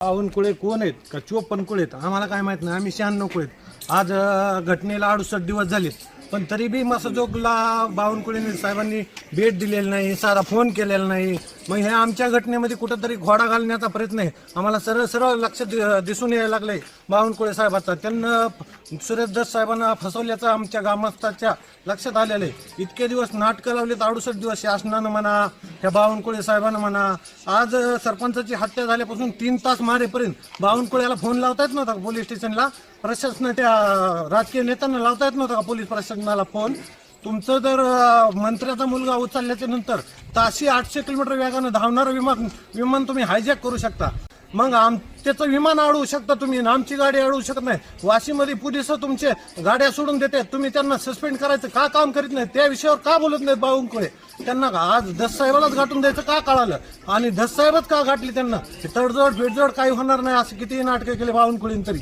बावनकुळे कोण आहेत? का चोपन्न कुळे आहेत? आम्हाला काय माहीत नाही. आम्ही शहाण्णव कुळे आहेत. आज अं, घटनेला अडुसष्ट दिवस झालेत पण तरी बी मसजोगला बावनकुळे साहेबांनी भेट दिलेली नाही साधा फोन केलेला नाही. मग ह्या आमच्या घटनेमध्ये कुठंतरी घोडा घालण्याचा प्रयत्न आहे. आम्हाला सरळ सरळ लक्ष दि- दिसून यायला लागले बावनकुळे साहेबाचा त्यांना सुरेश दत्त साहेबांना फसवल्याचं आमच्या ग्रामस्थाच्या लक्षात आलेलं आहे. इतके दिवस नाटकं लावलेत अडुसष्ट दिवस शासनानं म्हणा ह्या बावनकुळे साहेबांना म्हणा. आज सरपंचाची हत्या झाल्यापासून तीन तास मारेपर्यंत बावनकुळ्याला फोन लावता येत नव्हता पोलीस स्टेशनला? प्रशासनाच्या राजकीय नेत्यांना लावता येत नव्हता का पोलीस प्रशासनाला फोन? तुमचं जर मंत्र्याचा मुलगा उचलल्याच्या नंतर ताशी आठशे किलोमीटर वेगानं धावणारं विमान विमान तुम्ही हायजॅक करू शकता. मग आम त्याचं विमान अडवू शकता तुम्ही आमची गाडी अडवू शकत नाही. वाशीमध्ये पोलीस तुमचे गाड्या सोडून देते तुम्ही त्यांना सस्पेंड करायचं का काम करीत नाही? त्या विषयावर का बोलत नाहीत बावनकुळे त्यांना आज दस साहेबालाच गाठून द्यायचं का कळालं? आणि दस साहेबच का गाठली त्यांना? तडजड तडजोड बेडजोड काही होणार नाही असं कितीही नाटकं केले बावनकुळीन तरी.